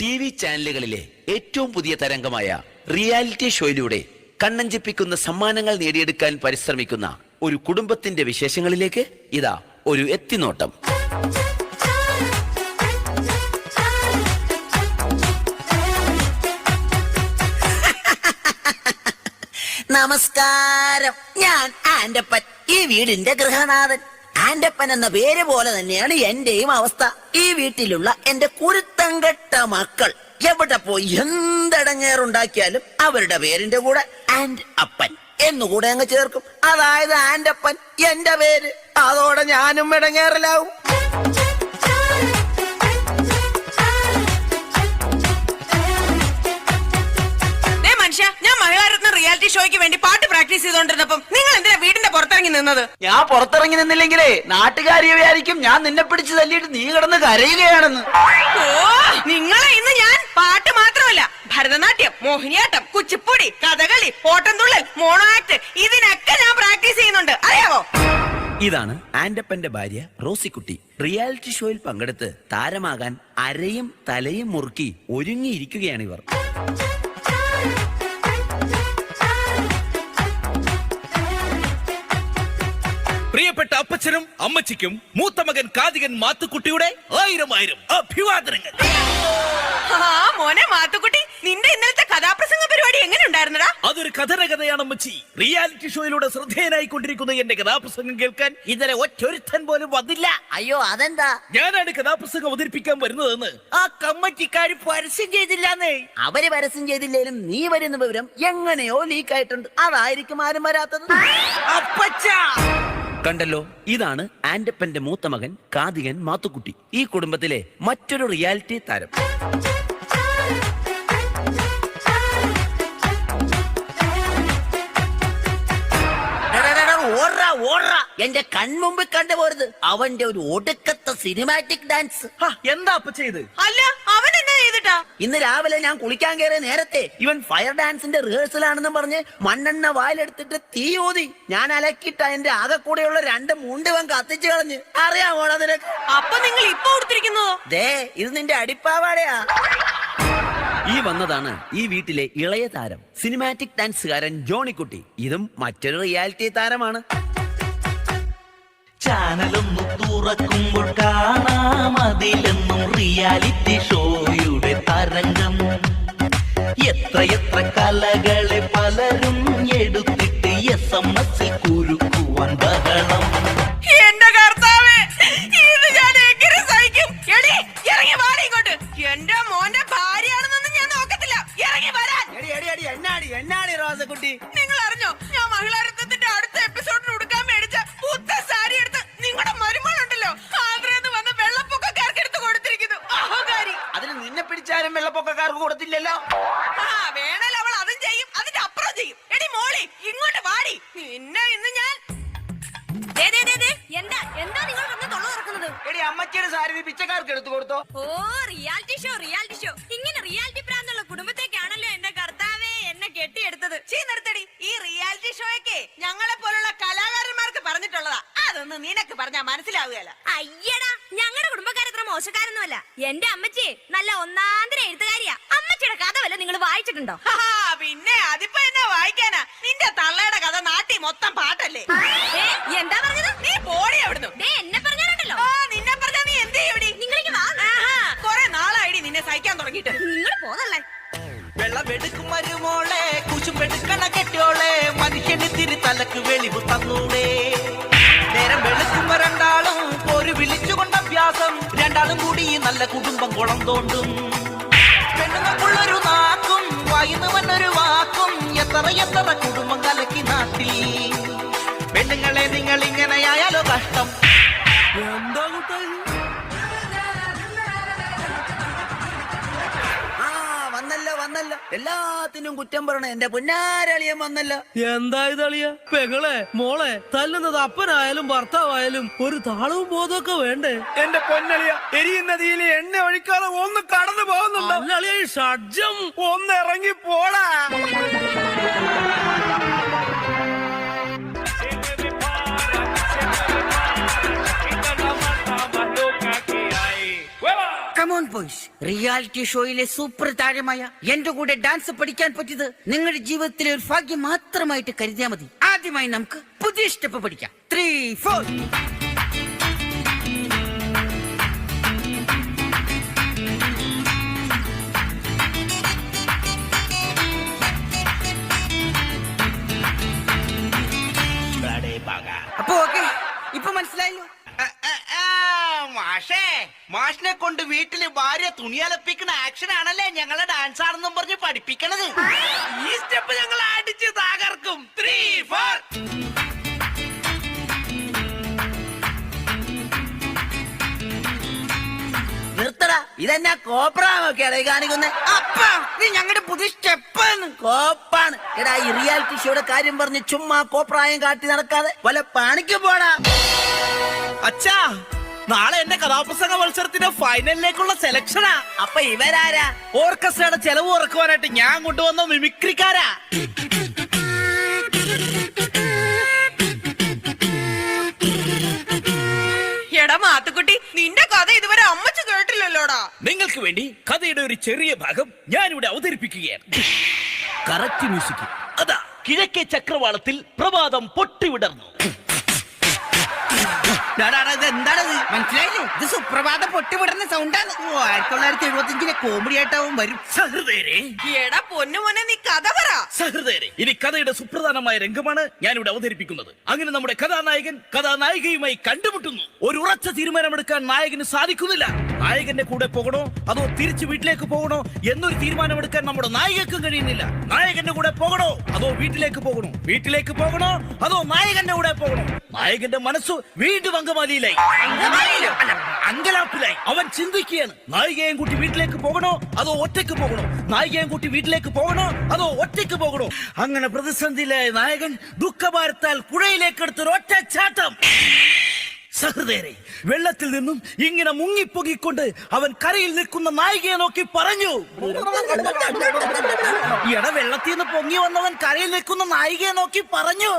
T V ചാനലുകളിലെ ഏറ്റവും പുതിയ തരംഗമായ reality ഷോയിലൂടെ കണ്ണഞ്ചിപ്പിക്കുന്ന സമ്മാനങ്ങൾ നേടിയെടുക്കാൻ പരിശ്രമിക്കുന്ന ഒരു കുടുംബത്തിന്റെ വിശേഷങ്ങളിലേക്ക് ഇതാ ഒരു എത്തിനോട്ടം. നമസ്കാരം. ഞാൻ ആൻഡപ്പൻ ഈ വീടിന്റെ ഗൃഹനാഥൻ. ആന്റപ്പൻ എന്ന പേര് പോലെ തന്നെയാണ് എന്റെയും അവസ്ഥ. ഈ വീട്ടിലുള്ള എന്റെ കുരുത്തങ്കെട്ട മക്കൾ എവിടെ പോയി എന്തടങ്ങേറുണ്ടാക്കിയാലും അവരുടെ പേരിന്റെ കൂടെ ആൻഡ് അപ്പൻ എന്നുകൂടെ അങ്ങ് ചേർക്കും. അതായത് ആന്റപ്പൻ എന്റെ പേര്. അതോടെ ഞാനും ഇടങ്ങേറലാവും. മനുഷ്യ ഞാൻ മഹിളാരത്ന റിയാലിറ്റി ഷോയ്ക്ക് വേണ്ടി പാട്ട് പ്രാക്ടീസ് ചെയ്തോണ്ടിരുന്നപ്പം നിങ്ങൾ എന്തിനാ വീടിന്റെ പുറത്തിറങ്ങി നിന്നത്. ഞാൻ പുറത്തിറങ്ങി നിന്നില്ലെങ്കിലേ നാട്ടുകാരി വിചാരിക്കും ഞാൻ നിന്നെ പിടിച്ച് തല്ലിയിട്ട് നീ കിടന്ന് കരയുകയാണെന്ന്. ഓ നിങ്ങളെ ഇന്ന് ഞാൻ പാട്ട് മാത്രമല്ല. ഭരതനാട്യം മോഹിനിയാട്ടം കുച്ചിപ്പുടി കഥകളി ഓട്ടംതുള്ളൽ മോണോ ആക്ട് ഇതിനൊക്കെ ഞാൻ പ്രാക്ടീസ് ചെയ്യുന്നുണ്ട്. അറിയാവോ? ഇതാണ് ആൻഡപ്പന്റെ ഭാര്യ റോസിക്കുട്ടി. റിയാലിറ്റി ഷോയിൽ പങ്കെടുത്ത് താരമാകാൻ അരയും തലയും മുറുക്കി ഒരുങ്ങിയിരിക്കുകയാണ് അമ്മച്ചിക്കും മൂത്ത മകൻ കാതികൻ മാത്തുക്കുട്ടിയുടെ ആയിരം ആയിരം അഭിവാദനങ്ങൾ. ആ മോനെ മാത്തുക്കുട്ടി നിന്റെ ഇന്നലത്തെ കഥാപ്രസംഗ പരിപാടി എങ്ങനെ ഉണ്ടായിരുന്നടാ? അതൊരു കഥന കഥയാണ് അമ്മച്ചി. റിയാലിറ്റി ഷോയിലൂടെ ശ്രദ്ധേയനായി കൊണ്ടിരിക്കുന്ന എന്റെ കഥാപ്രസംഗം കേൾക്കാൻ ഇന്നലെ ഒറ്റൊരുത്തൻ പോലും വന്നില്ല. അയ്യോ അതെന്താ? ഞാനാണ് കഥാപ്രസംഗം അവതരിപ്പിക്കാൻ വരുന്നതെന്ന്. ആ കമ്മറ്റിക്കാര് പരസ്യം ചെയ്തില്ലാന്നേ. അവർ പരസ്യം ചെയ്തില്ലേലും നീ വരുന്ന വിവരം എങ്ങനെയോ ലീക്ക് ആയിട്ടുണ്ട്. അതായിരിക്കും ആരും വരാത്തത്. അപ്പച്ച! കണ്ടല്ലോ? ഇതാണ് ആന്റപ്പന്റെ മൂത്ത മകൻ കാതികൻ മാത്തുക്കുട്ടി. ഈ കുടുംബത്തിലെ മറ്റൊരു റിയാലിറ്റി താരം. ഓട്രാ ഓട്രാ എന്റെ കൺമുമ്പിൽ കണ്ടുപോരുത് അവന്റെ ഒരു ഒടുക്കത്തെ സിനിമാറ്റിക് ഡാൻസ് ഹാ, എന്താ ചെയ്ത്? അല്ല അവൻ എന്നാ ചെയ്തിട്ടാ? ഇന്ന് രാവിലെ ഞാൻ കുളിക്കാൻ കയറിയ നേരത്തെ ഇവൻ ഫയർ ഡാൻസിന്റെ റിഹേഴ്സൽ ആണെന്ന് പറഞ്ഞ് മണ്ണെണ്ണ വായിലെടുത്തിട്ട് തീ ഊതി. ഞാൻ അലക്കിട്ട എന്റെ ആകെ കൂടെയുള്ള രണ്ട് മുണ്ടിവൻ കത്തിച്ചു കളഞ്ഞ്. അറിയാമോടാ നിനക്ക്? അപ്പൊ നിങ്ങൾ ഇപ്പൊ കൊടുത്തിരിക്കുന്നതോ ദേ ഇത് നിന്റെ അടിപ്പാവാടയാ. ഈ വന്നതാണ് ഈ വീട്ടിലെ ഇളയ താരം. സിനിമാറ്റിക് ഡാൻസുകാരൻ ജോണിക്കുട്ടി. ഇതും മറ്റൊരു റിയാലിറ്റി താരമാണ്. ചാനലൊന്നു തുറക്കുമ്പോൾ കാണാം. അതിലെന്നും റിയാലിറ്റി ഷോയുടെ തരംഗം. എത്രയെത്ര കലകളെ പലരും എടുത്തിട്ട് എസ് എം എസ് കുരുക്കുവാൻ ബഹളം. എന്റെ കർത്താവേ ഇത് ഞാൻ എങ്ങനെ സഹിക്കും? എടി ഇറങ്ങി വാടി ഇങ്ങോട്ട്. എന്റെ മോന്റെ ഭാര്യയാണെന്നൊന്നും ഞാൻ നോക്കത്തില്ല. ഇറങ്ങി വരാൻ. എടി എടി എടി എന്നാടി എന്നാടി റോസക്കുട്ടി? നിങ്ങൾ അറിഞ്ഞോ? ഞാൻ മഹിളാരത്നത്തിന്റെ വെള്ളപ്പൊക്കക്കാർക്ക് കൊടുത്തില്ലല്ലോ? ആ വേണൽ അവൾ അതും ചെയ്യും അതിന്റെ അപ്പുറം ചെയ്യും. എടി മോളി ഇങ്ങോട്ട് വാടി. നിന്നെ ഇന്ന് ഞാൻ ദേ, ദേ, ദേ, ദേ, എന്താ എന്താ നിങ്ങൾ വന്ന് തൊള്ള തുറക്കുന്നത്? എടി അമ്മച്ചിയുടെ സാരി പിച്ചക്കാർക്ക് എടുത്തു കൊടുത്തോ? ഓ റിയാലിറ്റി ഷോ റിയാലിറ്റി ഷോ ഇങ്ങനെ റിയാലിറ്റി പ്രാന്തുള്ള കുടുംബത്തേക്കാണല്ലോ എന്റെ കർത്താവേ എന്നെ കെട്ടിയെടുത്തത്. ചീ നിർത്തടി. ഈ റിയാലിറ്റി ഷോയൊക്കെ ഞങ്ങളെ പോലുള്ള കലാകാരന്മാർക്ക് പറഞ്ഞിട്ടുള്ളതാ. അതൊന്നും നിനക്ക് പറഞ്ഞാ മനസ്സിലാവുകയല്ല അയ്യടാ ഞങ്ങളുടെ മോശക്കാരൊന്നുമല്ല. എന്റെ അമ്മച്ചി നല്ല ഒന്നാന്തര എഴുത്തുകാരിയാ. അമ്മച്ചിയുടെ കഥ വല്ല നിങ്ങൾ വായിച്ചിട്ടുണ്ടോ? പിന്നെ അതിപ്പോ എന്നെ വായിക്കാനാ? നിന്റെ തള്ളയുടെ കഥ നാട്ടി മൊത്തം പാട്ടല്ലേ? എന്താ പറഞ്ഞത്? നീ പോടി അവിടുന്ന്. എന്നെ നല്ല കുടുംബം കുളം തോണ്ടും നാക്കും വായിന്ന് വന്നൊരു വാക്കും എത്ര എത്ര കുടുംബം കലക്കി നാട്ടിൽ പെണ്ണുങ്ങളെ നിങ്ങൾ ഇങ്ങനെയായാലോ കഷ്ടം. എന്താ വന്നല്ലോ. എല്ലാത്തിനും കുറ്റം പറയണ എന്റെ പൊന്നാരളിയൻ വന്നല്ല. എന്താ ഇതളിയ? പെങ്ങളെ മോളെ തല്ലുന്നത് അപ്പനായാലും ഭർത്താവായാലും ഒരു താളവും ബോധമൊക്കെ വേണ്ടേ? എന്റെ പൊന്നളിയ എരിയുന്ന തീയിൽ എണ്ണ ഒഴിക്കാതെ ഒന്ന് കടന്നു പോകുന്നുണ്ടോ? ഷഡ്ജം. ഒന്ന് ഇറങ്ങി പോടാ. ബോയ്സ് റിയാലിറ്റി ഷോയിലെ സൂപ്പർ താരമായ എന്റെ കൂടെ ഡാൻസ് പഠിക്കാൻ പറ്റിയത് നിങ്ങളുടെ ജീവിതത്തിലെ ഒരു ഭാഗ്യം മാത്രമായിട്ട് കരുതിയാൽ മതി. ആദ്യമായി നമുക്ക് പുതിയ സ്റ്റെപ്പ് പഠിക്കാം. ത്രീ ഫോർ അപ്പൊ ഓക്കെ ഇപ്പൊ മനസ്സിലായല്ലോ? മാഷേ മാഷിനെ കൊണ്ട് വീട്ടിൽ ഭാര്യ തുണിയലപ്പിക്കുന്ന ആക്ഷൻ ആണല്ലേ ഞങ്ങളെ ഡാൻസ് ആണെന്നും പറഞ്ഞ് പഠിപ്പിക്കണത്? ഈ സ്റ്റെപ്പ് ഞങ്ങൾ അടിച്ച് തകർക്കും. ത്രീ ഫോർ നിർത്തടാ. ഇതെന്നാ കോപ്രാമൊക്കെയാണ് ഈ കാണിക്കുന്നത് അപ്പ ഇത് ഞങ്ങളുടെ പുതിയ സ്റ്റെപ്പാണ്. കോപ്പാണ്. എടാ ഈ റിയാലിറ്റി ഷോയുടെ കാര്യം പറഞ്ഞ് ചുമ്മാ കോപ്രായം കാട്ടി നടക്കാതെ വല്ല പണിക്ക് പോടാ. അച്ഛാ നാളെ എന്റെ കഥാപ്രസംഗ മത്സരത്തിന്റെ ഫൈനലിലേക്കുള്ള സെലക്ഷനാ. അപ്പൊ ഇവരാരാ? ഓർക്കസ്ട്രയുടെ ചെലവ് ഉറക്കുവാനായിട്ട് ഞാൻ കൊണ്ടുവന്ന മിമിക്രിക്കാരാ. എടാ മാത്തുക്കുട്ടി നിന്റെ കഥ ഇതുവരെ അമ്മച്ചു കേട്ടില്ലല്ലോടാ. നിങ്ങൾക്ക് വേണ്ടി കഥയുടെ ഒരു ചെറിയ ഭാഗം ഞാനിവിടെ അവതരിപ്പിക്കുകയാണ്. Correct music. അതാ കിഴക്കേ ചക്രവാളത്തിൽ പ്രഭാതം പൊട്ടിവിടർന്നു. മനസ്സിലായില്ലേ? ഇത് സുപ്രഭാത പൊട്ടിവിടുന്ന സൗണ്ടാണ് ഓ ആയിരത്തി തൊള്ളായിരത്തി എഴുപത്തി അഞ്ചിലെ കോമഡി ആയിട്ടാവും വരും. സഹൃദയരെ. എടാ പൊന്നു മോനെ നീ കഥ പറ. സഹൃദയരെ ഇനി കഥയുടെ സുപ്രധാനമായ രംഗമാണ് ഞാനിവിടെ അവതരിപ്പിക്കുന്നത്. അങ്ങനെ നമ്മുടെ കഥാനായകൻ കഥാനായികയുമായി കണ്ടുമുട്ടുന്നു. ഒരു ഉറച്ച തീരുമാനമെടുക്കാൻ നായകന് സാധിക്കുന്നില്ല. നായകന്റെ കൂടെ പോകണോ? അതോ തിരിച്ചു വീട്ടിലേക്ക് പോകണോ? എന്നൊരു തീരുമാനമെടുക്കാൻ നമ്മുടെ നായികക്കും കഴിയുന്നില്ല. നായകന്റെ കൂടെ പോകണോ? അതോ വീട്ടിലേക്ക് പോകണോ? വീട്ടിലേക്ക് പോകണോ? അതോ നായകന്റെ കൂടെ പോകണോ? നായകന്റെ മനസ്സ് വീണ്ടും അങ്കമാലിയിലായി. അല്ല, അങ്കലാപ്പിലായി. അവൻ ചിന്തിക്കുകയാണ് നായികയും കൂട്ടി വീട്ടിലേക്ക് പോകണോ അതോ ഒറ്റയ്ക്ക് പോകണോ? നായികയും കൂട്ടി വീട്ടിലേക്ക് പോകണോ അതോ ഒറ്റയ്ക്ക് പോകണോ? അങ്ങനെ പ്രതിസന്ധിയിലായ നായകൻ ദുഃഖഭാരത്താൽ പുഴയിലേക്ക് എടുത്തൊരു ഒറ്റ ചാട്ടം. സഹൃദയരെ വെള്ളത്തിൽ നിന്നും ഇങ്ങനെ മുങ്ങിപ്പൊങ്ങിക്കൊണ്ട് അവൻ കരയിൽ നിൽക്കുന്ന നായികയെ നോക്കി പറഞ്ഞു. ഇട വെള്ളത്തിൽ നിന്ന് പൊങ്ങി വന്നവൻ കരയിൽ നിൽക്കുന്ന നായികയെ നോക്കി പറഞ്ഞു.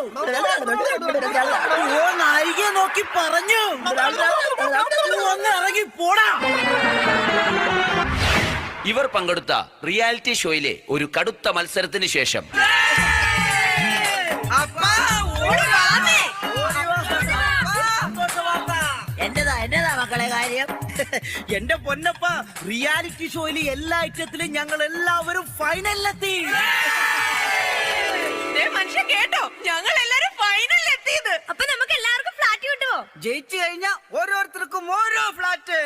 ഓ നായികയെ നോക്കി പറഞ്ഞു. ഒന്ന് ഇറങ്ങി പോടാ. ഇവർ പങ്കെടുത്ത റിയാലിറ്റി ഷോയിലെ ഒരു കടുത്ത മത്സരത്തിന് ശേഷം. അപ്പാ ഓടി എന്റെ പൊന്നപ്പ റിയാലിറ്റി ഷോയിൽ എല്ലാ ഐറ്റത്തിലും ഞങ്ങൾ എല്ലാവരും ഫൈനലിലെത്തി ദേ മനുഷ്യ കേട്ടോ ഞങ്ങൾ എല്ലാരും ഫൈനലിൽ എത്തിയത് അപ്പൊ നമുക്ക് എല്ലാവർക്കും ഫ്ലാറ്റ് കിട്ടുമോ ജയിച്ചു കഴിഞ്ഞാ ഓരോരുത്തർക്കും ഓരോ ഫ്ലാറ്റ്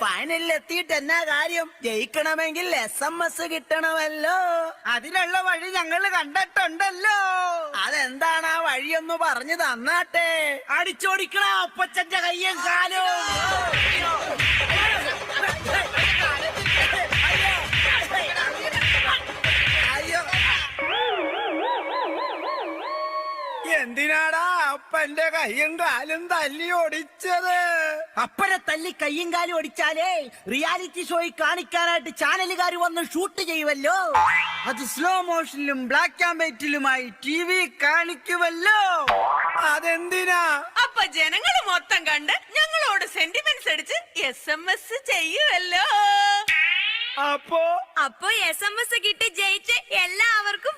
ഫൈനലിൽ എത്തിയിട്ട് എന്നാ കാര്യം? ജയിക്കണമെങ്കിൽ എസ് എം എസ് കിട്ടണമല്ലോ. അതിനുള്ള വഴി ഞങ്ങൾ കണ്ടിട്ടുണ്ടല്ലോ. അതെന്താണ് ആ വഴിയൊന്ന് പറഞ്ഞു തന്നാട്ടെ. അടിച്ചോടിക്കണ അപ്പച്ചന്റെ കയ്യും കാലും. അപ്പന്റെ കയ്യും കാലും തല്ലി ഓടിച്ചത്. അപ്പഴെ തല്ലി കയ്യും കാലും ഓടിച്ചാലേ റിയാലിറ്റി ഷോയിൽ കാണിക്കാനായിട്ട് ചാനലുകാർ വന്ന് ഷൂട്ട് ചെയ്യുമല്ലോ അത് സ്ലോ മോഷനിലും ബ്ലാക്ക് ആൻഡ് വൈറ്റിലുമായി ടി വി കാണിക്കുമല്ലോ അതെന്തിനാ? അപ്പൊ ജനങ്ങൾ മൊത്തം കണ്ട് ഞങ്ങളോട് സെന്റിമെന്റ്സ് അടിച്ച് എസ് എം എസ് ചെയ്യുമല്ലോ അപ്പോ? അപ്പോ എസ് എം എസ് കിട്ടി ജയിച്ച് എല്ലാവർക്കും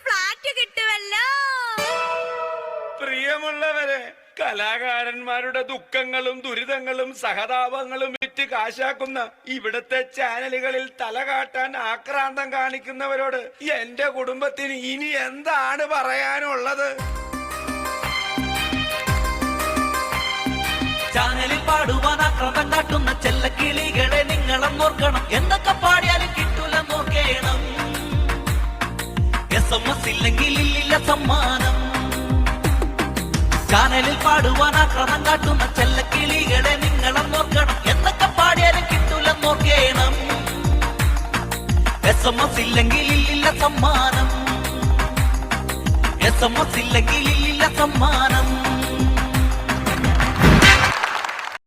കലാകാരന്മാരുടെ ദുഃഖങ്ങളും ദുരിതങ്ങളും സഹതാപങ്ങളും വിറ്റ് കാശാക്കുന്ന ഇവിടുത്തെ ചാനലുകളിൽ തല കാട്ടാൻ ആക്രാന്തം കാണിക്കുന്നവരോട് എന്റെ കുടുംബത്തിന് ഇനി എന്താണ് പറയാനുള്ളത്? ചാനലിൽ പാടുവാൻ ആക്രമം കാട്ടുന്ന ചെല്ലക്കിളികളെ നിങ്ങളും ഓർക്കണം. എന്തൊക്കെ പാടിയാലും കിട്ടൂല നോക്കേണം. എസ് എം എസ് ഇല്ലെങ്കിൽ ഇല്ലില്ല സമ്മാനം. ചാനലിൽ പാടുവാൻ ആക്രമം കാട്ടുന്ന ചെല്ലക്കിളികളെ നിങ്ങളും നോക്കണം. എന്തൊക്കെ പാടിയാലും കിട്ടൂല നോക്കേണം. എസ് എം എസ് ഇല്ലെങ്കിൽ ഇല്ലില്ല സമ്മാനം. എസ് എം എസ് ഇല്ലെങ്കിൽ ഇല്ലില്ല സമ്മാനം.